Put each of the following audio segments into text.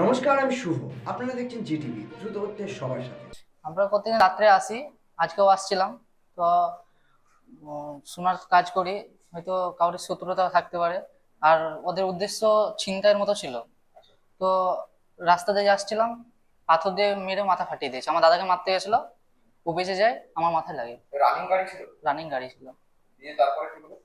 নমস্কার আমি শুভ। আপনারা দেখছেন জিটিভি দ্রুত হচ্ছে সবার সাথে। আমরা প্রতিদিন রাত্রে আসি আজকেও আসছিলাম তো সোনার কাজ করি হয়তো কারোর শত্রুতা থাকতে পারে আর ওদের উদ্দেশ্য ছিনতাইয়ের মতো ছিল। তো রাস্তা দিয়ে আসছিলাম পাথর দিয়ে মেরে মাথা ফাটিয়ে দিয়েছে। আমার দাদাকে মারতে গেছিল ও বেঁচে যায় আমার মাথায় লাগে। রানিং গাড়ি ছিল? রানিং গাড়ি ছিল। তারপরে কি হলো?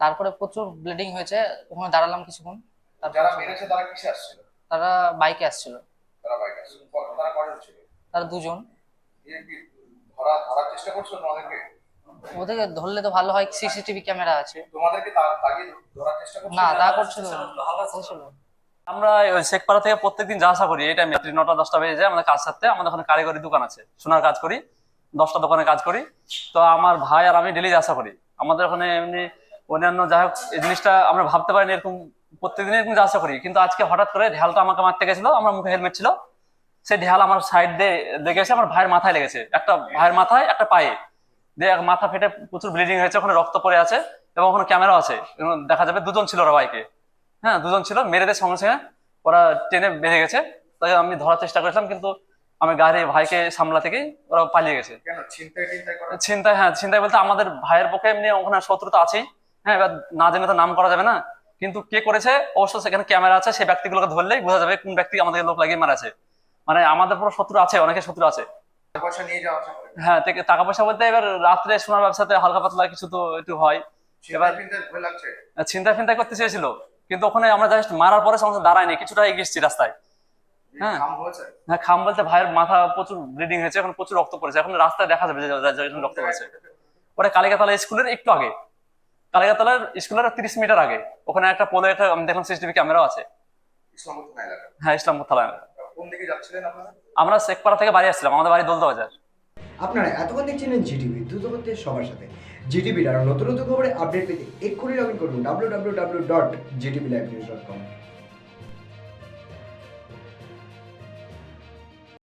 তারপরে প্রচুর ব্লিডিং হয়েছে ওখানে দাঁড়ালাম কিছুক্ষণ। তারপর যারা মেরেছে তারা কিসে আসছিল? তারা বাইকে আসছিল। তারা বাইকে আসছিল। তারা কজন ছিল? তারা দুজন। ধরা ধরার চেষ্টা করছিল তোমাদেরকে ওদেরকে? ধরলে তো ভালো হয় সিসিটিভি ক্যামেরা আছে। তোমাদেরকে তাগিয়ে ধরার চেষ্টা করছিল? না তা করছিল। করছিল আমরা ওই শেখপাড়া থেকে প্রত্যেকদিন যা আসা করি। এই টাইমে রাত্রি নটা দশটা বেজে যায় আমাদের কাজ সারতে। আমাদের ওখানে কারিগরি দোকান আছে। সোনার কাজ করি। দশটা দোকানে কাজ করি। তো আমার ভাই আর আমি ডেলি আসা করি। আমাদের ওখানে এমনি অন্যান্য যাই হোক এই জিনিসটা আমরা ভাবতে পারিনি এরকম প্রত্যেকদিন এরকম যা আসা করি। কিন্তু আজকে হঠাৎ করে ঢালটা আমাকে মারতে গেছিল আমার মুখে হেলমেট ছিল। সেই ঢাল আমার সাইড দিয়ে লেগেছে আমার ভাইয়ের মাথায় লেগেছে। একটা ভাইয়ের মাথায় একটা পায়ে। দিয়ে মাথা ফেটে প্রচুর ব্লিডিং হয়েছে ওখানে রক্ত পড়ে আছে এবং ওখানে ক্যামেরাও আছে। দেখা যাবে দুজন ছিল ওরা বাইকে হ্যাঁ দুজন ছিল মেরে দিয়ে সঙ্গে সঙ্গে ওরা ট্রেনে বেরিয়ে গেছে। তাই আমি ধরার চেষ্টা করেছিলাম কিন্তু আমি গাড়ি ভাইকে সামলা থেকেই ওরা পালিয়ে গেছে। ছিনতাই চিন্তায় হ্যাঁ চিন্তায় বলতে আমাদের ভাইয়ের পক্ষে এমনি ওখানে শত্রু তো আছেই। হ্যাঁ এবার না জেনে তো নাম করা যাবে না। কিন্তু কে করেছে অবশ্য সেখানে ক্যামেরা আছে সেই ব্যক্তিগুলোকে ধরলেই বোঝা যাবে কোন ব্যক্তি আমাদের লোক লাগিয়ে মারাছে মানে আমাদের পুরো শত্রু আছে অনেকে শত্রু আছে হ্যাঁ টাকা পয়সা বলতে এবার রাত্রে সোনার ব্যবসাতে হালকা পাতলা কিছু তো একটু হয় এবার চিন্তা ফিন্তা করতে চেয়েছিল কিন্তু ওখানে আমরা জাস্ট মারার পরে সমস্ত দাঁড়ায়নি কিছুটা এগিয়ে এসেছি রাস্তায় হ্যাঁ। হ্যাঁ খাম বলতে ভাইয়ের মাথা প্রচুর ব্লিডিং হয়েছে এখন প্রচুর রক্ত পড়েছে এখন রাস্তায় দেখা যাবে যে রক্ত পড়েছে ওটা কালিকাতলা স্কুলের একটু আগে কালিকাতলার স্কুলের তিরিশ মিটার আগে। ওখানে একটা পোলে একটা আমি দেখলাম সিসিটিভি ক্যামেরাও আছে। ইসলামপুর থানা এলাকা? হ্যাঁ ইসলাম মুথালা কোন দিকে যাচ্ছিলেন আপনারা? আমরা শেখপাড়া থেকে বাড়ি আসছিলাম আমাদের বাড়ি দোলদা বাজার আপনারা এতক্ষণ দেখছিলেন জিটিভি দ্রুত সবার সাথে। জিটিভির আরও নতুন নতুন খবরে আপডেট পেতে এক্ষুনি লগ ইন করুন W W W dot G TV live news dot com